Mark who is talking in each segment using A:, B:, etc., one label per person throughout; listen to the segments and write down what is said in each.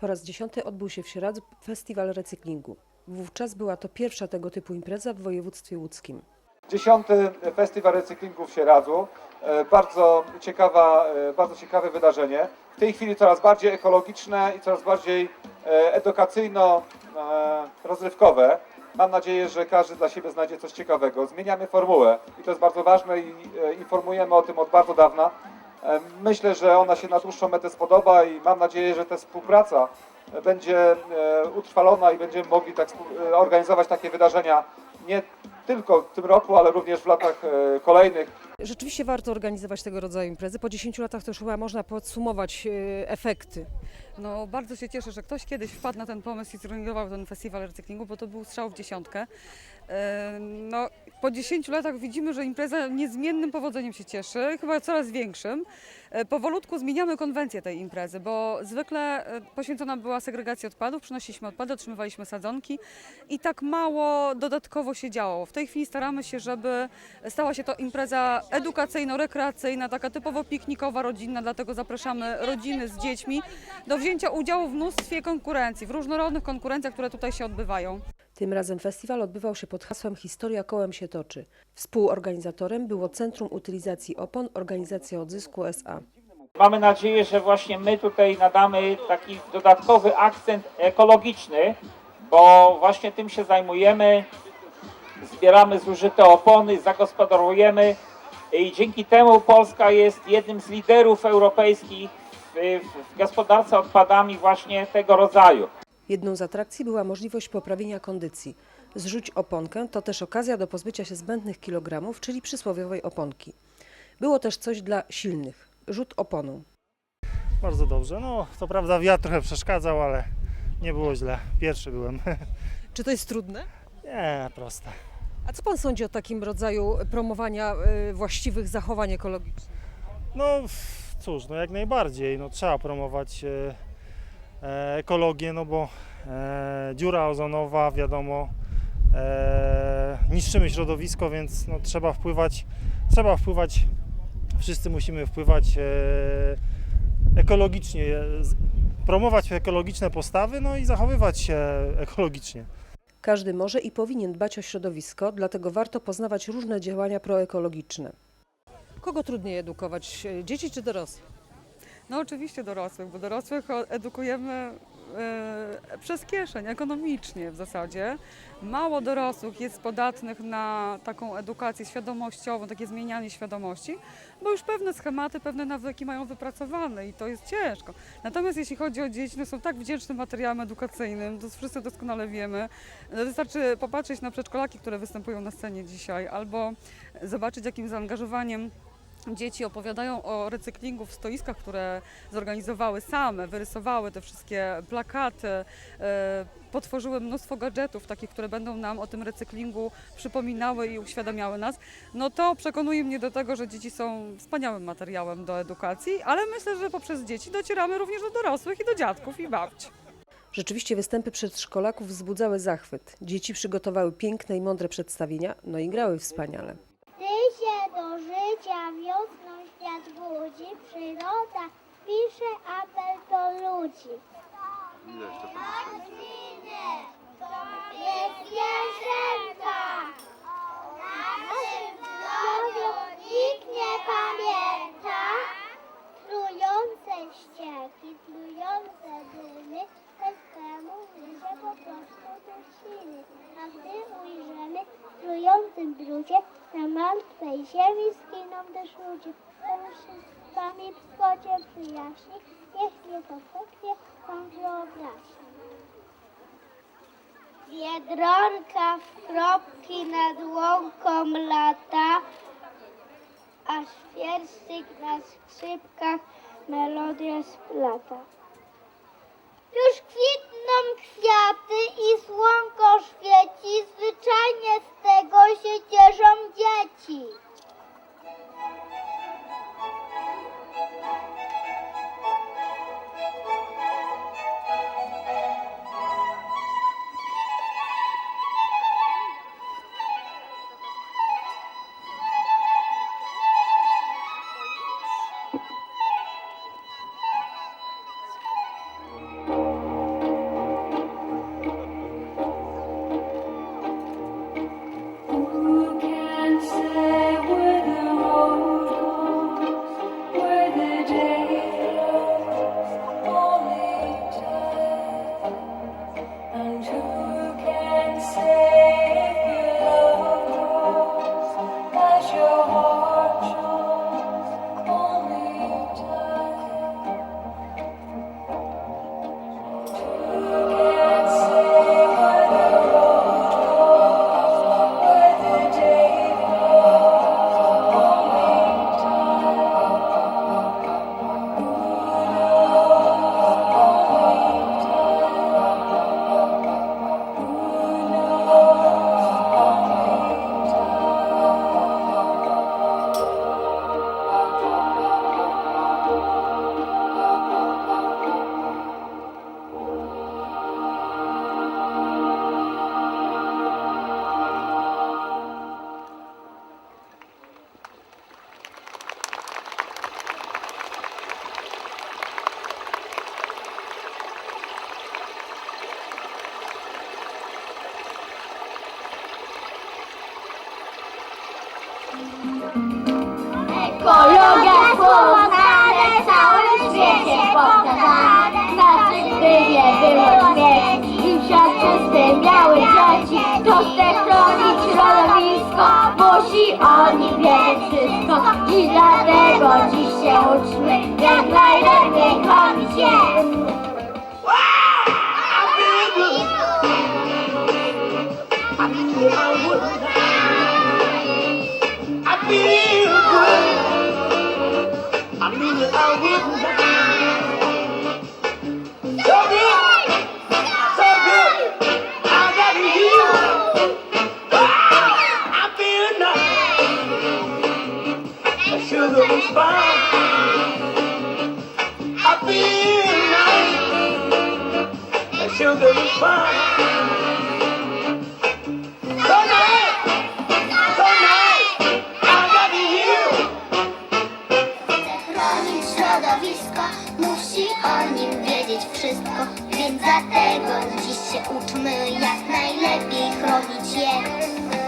A: Po raz dziesiąty odbył się w Sieradzu festiwal recyklingu. Wówczas była to pierwsza tego typu impreza w województwie łódzkim.
B: Dziesiąty Festiwal Recyklingu w Sieradzu. E, Bardzo, ciekawa, e, bardzo ciekawe wydarzenie. W tej chwili coraz bardziej ekologiczne i coraz bardziej e, edukacyjno-rozrywkowe. Mam nadzieję, że każdy dla siebie znajdzie coś ciekawego. Zmieniamy formułę i to jest bardzo ważne i informujemy o tym od bardzo dawna. E, Myślę, że ona się na dłuższą metę spodoba i mam nadzieję, że ta współpraca będzie e, utrwalona i będziemy mogli tak e, organizować takie wydarzenia nie tylko w tym roku, ale również w latach e, kolejnych.
A: Rzeczywiście warto organizować tego rodzaju imprezy. Po 10 latach to już chyba można podsumować e, efekty.
C: No, bardzo się cieszę, że ktoś kiedyś wpadł na ten pomysł i zorganizował ten festiwal recyklingu, bo to był strzał w dziesiątkę. E, No, po 10 latach widzimy, że impreza niezmiennym powodzeniem się cieszy, chyba coraz większym. E, Powolutku zmieniamy konwencję tej imprezy, bo zwykle poświęcona była segregacji odpadów, przynosiliśmy odpady, otrzymywaliśmy sadzonki i tak mało dodatkowo się działo. W tej chwili staramy się, żeby stała się to impreza edukacyjno-rekreacyjna, taka typowo piknikowa, rodzinna, dlatego zapraszamy rodziny z dziećmi do wzięcia udziału w mnóstwie konkurencji, w różnorodnych konkurencjach, które tutaj się odbywają.
A: Tym razem festiwal odbywał się pod hasłem Historia kołem się toczy. Współorganizatorem było Centrum Utylizacji Opon, Organizacja Odzysku SA.
D: Mamy nadzieję, że właśnie my tutaj nadamy taki dodatkowy akcent ekologiczny, bo właśnie tym się zajmujemy. Zbieramy zużyte opony, zagospodarujemy i dzięki temu Polska jest jednym z liderów europejskich w, w gospodarce odpadami właśnie tego rodzaju.
A: Jedną z atrakcji była możliwość poprawienia kondycji. Zrzuć oponkę to też okazja do pozbycia się zbędnych kilogramów, czyli przysłowiowej oponki. Było też coś dla silnych. Rzut oponą.
E: Bardzo dobrze. No, to prawda wiatr trochę przeszkadzał, ale nie było źle. Pierwszy byłem.
A: Czy to jest trudne?
E: Nie, proste.
A: A co pan sądzi o takim rodzaju promowania y, właściwych zachowań ekologicznych?
E: No cóż, no jak najbardziej. No, trzeba promować e, e, ekologię, no bo e, dziura ozonowa, wiadomo, e, niszczymy środowisko, więc no, trzeba wpływać, trzeba wpływać, wszyscy musimy wpływać e, ekologicznie, e, promować ekologiczne postawy, no i zachowywać się ekologicznie.
A: Każdy może i powinien dbać o środowisko, dlatego warto poznawać różne działania proekologiczne. Kogo trudniej edukować, y, dzieci czy dorosłych?
C: No oczywiście dorosłych, bo dorosłych edukujemy e, przez kieszeń, ekonomicznie w zasadzie. Mało dorosłych jest podatnych na taką edukację świadomościową, takie zmienianie świadomości, bo już pewne schematy, pewne nawyki mają wypracowane i to jest ciężko. Natomiast jeśli chodzi o dzieci, no są tak wdzięcznym materiałem edukacyjnym, to wszyscy doskonale wiemy. No Wystarczy popatrzeć na przedszkolaki, które występują na scenie dzisiaj, albo zobaczyć jakim zaangażowaniem Dzieci opowiadają o recyklingu w stoiskach, które zorganizowały same, wyrysowały te wszystkie plakaty, e, potworzyły mnóstwo gadżetów, takich, które będą nam o tym recyklingu przypominały i uświadamiały nas. No to przekonuje mnie do tego, że dzieci są wspaniałym materiałem do edukacji, ale myślę, że poprzez dzieci docieramy również do dorosłych i do dziadków i babci.
A: Rzeczywiście występy przedszkolaków wzbudzały zachwyt. Dzieci przygotowały piękne i mądre przedstawienia, no i grały wspaniale.
F: Życia wiosną świat budzi, przyroda pisze apel do ludzi. Jest zwierzęta, naszym zdrowiu nikt nie pamięta. Trujące ścieki, trujące dymy, bez temu się po prostu dusimy. A gdy ujrzymy trującym brudzie, na martwej ziemi zginą też ludzie. Proszę z wami w zgodzie przyjaźni, niech nie pochopnie wam wyobraźni. Biedronka w kropki nad łąką lata, a świerszyk na skrzypkach melodię splata. Już kwitną kwiaty i słonko świeci, musi o nim wiedzieć wszystko. I dlatego dziś się uczmy, jak najlepiej chronić je. Środowisko, musi o nim wiedzieć wszystko, więc dlatego dziś się uczmy, jak najlepiej chronić je.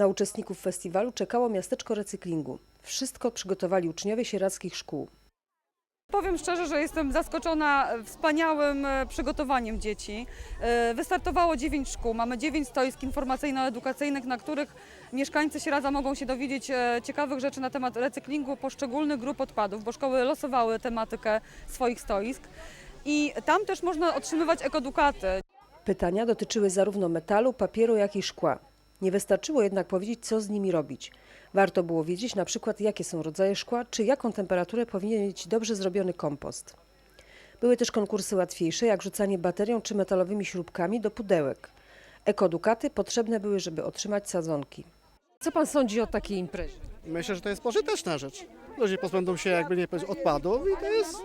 A: Na uczestników festiwalu czekało miasteczko recyklingu. Wszystko przygotowali uczniowie sierackich szkół.
C: Powiem szczerze, że jestem zaskoczona wspaniałym e, przygotowaniem dzieci. E, Wystartowało 9 szkół, mamy 9 stoisk informacyjno-edukacyjnych, na których mieszkańcy Sieradza mogą się dowiedzieć e, ciekawych rzeczy na temat recyklingu poszczególnych grup odpadów, bo szkoły losowały tematykę swoich stoisk. I tam też można otrzymywać ekodukaty.
A: Pytania dotyczyły zarówno metalu, papieru, jak i szkła. Nie wystarczyło jednak powiedzieć, co z nimi robić. Warto było wiedzieć na przykład, jakie są rodzaje szkła, czy jaką temperaturę powinien mieć dobrze zrobiony kompost. Były też konkursy łatwiejsze, jak rzucanie baterią czy metalowymi śrubkami do pudełek. Ekodukaty potrzebne były, żeby otrzymać sadzonki. Co pan sądzi o takiej imprezie?
G: Myślę, że to jest pożyteczna rzecz. Ludzie pozbędą się jakby nie powiedzieć odpadów i to jest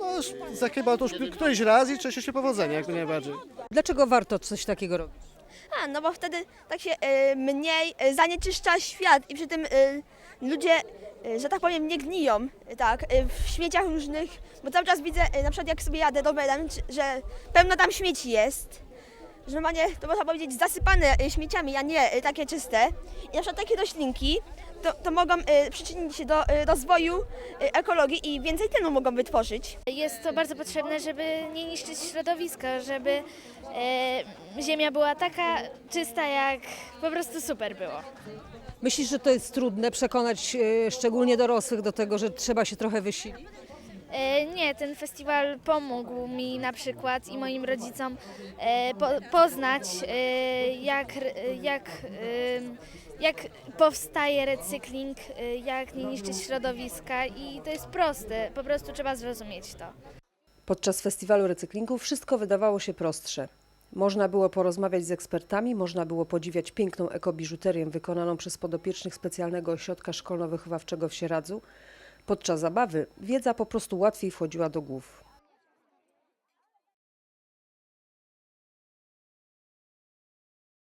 G: no, za chyba to już któryś raz i cieszy się powodzenia, jakby najbardziej.
A: Dlaczego warto coś takiego robić?
H: A, no bo wtedy tak się y, mniej y, zanieczyszcza świat i przy tym y, ludzie, y, że tak powiem, nie gniją y, tak, y, w śmieciach różnych, bo cały czas widzę, y, na przykład jak sobie jadę do czy- że pełno tam śmieci jest, że normalnie, to można powiedzieć, zasypane y, śmieciami, a nie y, takie czyste. I na przykład takie roślinki to, to mogą y, przyczynić się do y, rozwoju y, ekologii i więcej tlenu mogą wytworzyć.
I: Jest to bardzo potrzebne, żeby nie niszczyć środowiska, żeby e, ziemia była taka czysta, jak po prostu super było.
A: Myślisz, że to jest trudne przekonać e, szczególnie dorosłych do tego, że trzeba się trochę wysilić?
I: E, nie, ten festiwal pomógł mi na przykład i moim rodzicom e, po, poznać, e, jak, r- jak, jak powstaje recykling, e, jak nie niszczyć środowiska i to jest proste, po prostu trzeba zrozumieć to.
A: Podczas festiwalu recyklingu wszystko wydawało się prostsze. Można było porozmawiać z ekspertami, można było podziwiać piękną ekobiżuterię wykonaną przez podopiecznych specjalnego ośrodka szkolno-wychowawczego w Sieradzu. Podczas zabawy wiedza po prostu łatwiej wchodziła do głów.